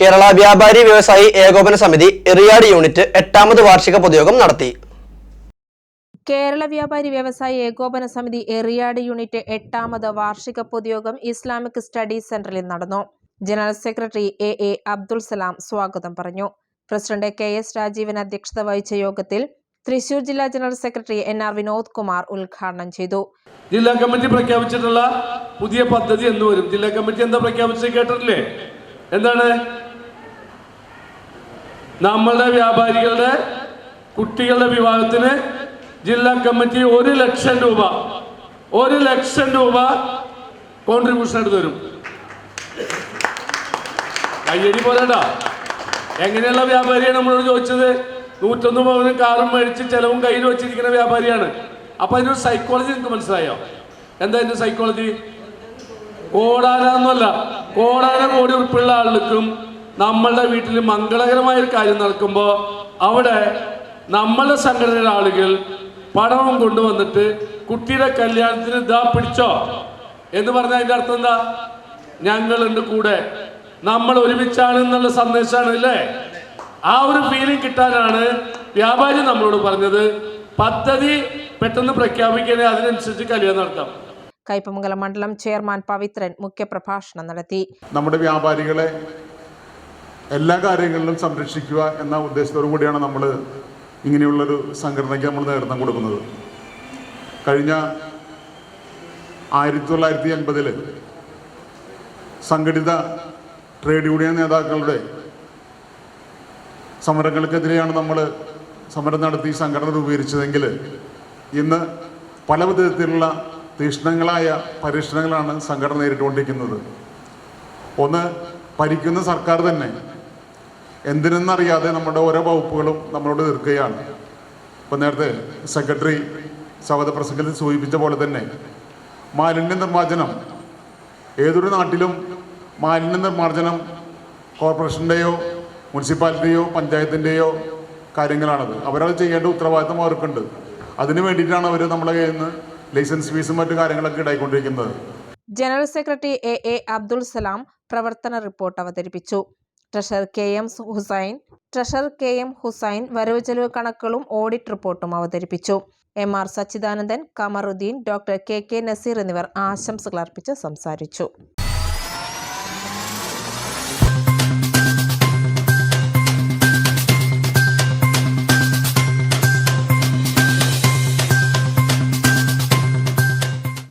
കേരള വ്യാപാരി വ്യവസായി ഏകോപന സമിതി എറിയാട് യൂണിറ്റ് എട്ടാമത് വാർഷിക പൊതുയോഗം നടത്തി. കേരള വ്യാപാരി വ്യവസായി ഏകോപന സമിതി എറിയാട് യൂണിറ്റ് എട്ടാമത് വാർഷിക പൊതുയോഗം ഇസ്ലാമിക് സ്റ്റഡീസ് സെന്ററിൽ നടന്നു. General secretary A A Abdul Salam സ്വാഗതം പറഞ്ഞു. പ്രസിഡന്റ് കെ എസ് രാജീവൻ അധ്യക്ഷത വഹിച്ച യോഗത്തിൽ തൃശൂർ ജില്ലാ general secretary N R Vinod Kumar ഉദ്ഘാടനം ചെയ്തു. ജില്ലാ കമ്മിറ്റി പ്രഖ്യാപിച്ചിട്ടുള്ള പുതിയ പദ്ധതി എന്ന് വരും? ജില്ലാ കമ്മിറ്റി എന്താ പ്രഖ്യാപിച്ചത് കേട്ടിട്ടില്ലേ? എന്താണ്? നമ്മളുടെ വ്യാപാരികളുടെ കുട്ടികളുടെ വിവാഹത്തിന് ജില്ലാ കമ്മിറ്റി ഒരു ലക്ഷം രൂപ ഒരു ലക്ഷം രൂപ കോൺട്രിബ്യൂഷൻ എടുത്ത് തരും. കയ്യടി പോരാട്ടാ എങ്ങനെയുള്ള വ്യാപാരിയാണ് നമ്മളോട് ചോദിച്ചത്? നൂറ്റൊന്ന് പവനും കാറും മേടിച്ച് ചെലവും കയ്യിൽ വെച്ചിരിക്കുന്ന വ്യാപാരിയാണ്. അപ്പൊ അതിനൊരു സൈക്കോളജി നിങ്ങൾക്ക് മനസ്സിലായോ? എന്താ അതിന്റെ സൈക്കോളജി കോടാനൊന്നുമല്ല കോടാന കോടി ഉൾപ്പെടെ ആളുകൾക്കും നമ്മളുടെ വീട്ടിൽ മംഗളകരമായ ഒരു കാര്യം നടക്കുമ്പോൾ അവിടെ നമ്മളുടെ സംഘടനയുടെ ആളുകൾ പണവും കൊണ്ടുവന്നിട്ട് കുട്ടിയുടെ കല്യാണത്തിന് ഇതാ പിടിച്ചോ എന്ന് പറഞ്ഞാൽ അതിന്റെ അർത്ഥം എന്താ? ഞങ്ങളുണ്ട് കൂടെ. നമ്മൾ ഒരുമിച്ചാണ് എന്നുള്ള സന്ദേശമാണ് അല്ലേ? ആ ഒരു ഫീലിംഗ് കിട്ടാനാണ് വ്യാപാരി നമ്മളോട് പറഞ്ഞത്. പദ്ധതി പെട്ടെന്ന് പ്രഖ്യാപിക്കണേ അതിനനുസരിച്ച് കല്യാണം നടത്താം. കയ്പമംഗലം മണ്ഡലം ചെയർമാൻ പവിത്രൻ മുഖ്യപ്രഭാഷണം നടത്തി. നമ്മുടെ വ്യാപാരികളെ എല്ലാ കാര്യങ്ങളിലും സംരക്ഷിക്കുക എന്ന ഉദ്ദേശത്തോടു കൂടിയാണ് നമ്മൾ ഇങ്ങനെയുള്ളൊരു സംഘടനയ്ക്ക് നമ്മൾ നേതൃത്വം കൊടുക്കുന്നത്. കഴിഞ്ഞ ആയിരത്തി തൊള്ളായിരത്തി എൺപതിൽ സംഘടിത ട്രേഡ് യൂണിയൻ നേതാക്കളുടെ സമരങ്ങൾക്കെതിരെയാണ് നമ്മൾ സമരം നടത്തി സംഘടന രൂപീകരിച്ചതെങ്കിൽ ഇന്ന് പല വിധത്തിലുള്ള തീക്ഷ്ണങ്ങളായ പരീക്ഷണങ്ങളാണ് സംഘടന നേരിട്ടുകൊണ്ടിരിക്കുന്നത്. ഒന്ന് ഭരിക്കുന്ന സർക്കാർ തന്നെ എന്തിനെന്നറിയാതെ നമ്മുടെ ഓരോ വകുപ്പുകളും നമ്മളോട് തീർക്കുകയാണ് ഇപ്പം നേരത്തെ സെക്രട്ടറി സ്വാഗത പ്രസംഗത്തിൽ സൂചിപ്പിച്ച പോലെ തന്നെ മാലിന്യ നിർമ്മാർജനം. ഏതൊരു നാട്ടിലും മാലിന്യ നിർമ്മാർജനം കോർപ്പറേഷന്റെയോ മുനിസിപ്പാലിറ്റിയോ പഞ്ചായത്തിന്റെയോ കാര്യങ്ങളാണത്. അവരത് ചെയ്യേണ്ട ഉത്തരവാദിത്തം അവർക്കുണ്ട്. അതിന് വേണ്ടിയിട്ടാണ് അവർ നമ്മളെ കയ്യിൽ നിന്ന് ലൈസൻസ് ഫീസും മറ്റു കാര്യങ്ങളൊക്കെ ഇടായിക്കൊണ്ടിരിക്കുന്നത്. General secretary A A Abdul Salam പ്രവർത്തന റിപ്പോർട്ട് അവതരിപ്പിച്ചു. Treasurer K M Hussain treasurer K M Hussain വരവ് ചെലവ് കണക്കുകളും ഓഡിറ്റ് റിപ്പോർട്ടും അവതരിപ്പിച്ചു. M R Sachidanandan Kamaruddin doctor K K Naseer എന്നിവർ ആശംസകൾ അർപ്പിച്ച് സംസാരിച്ചു.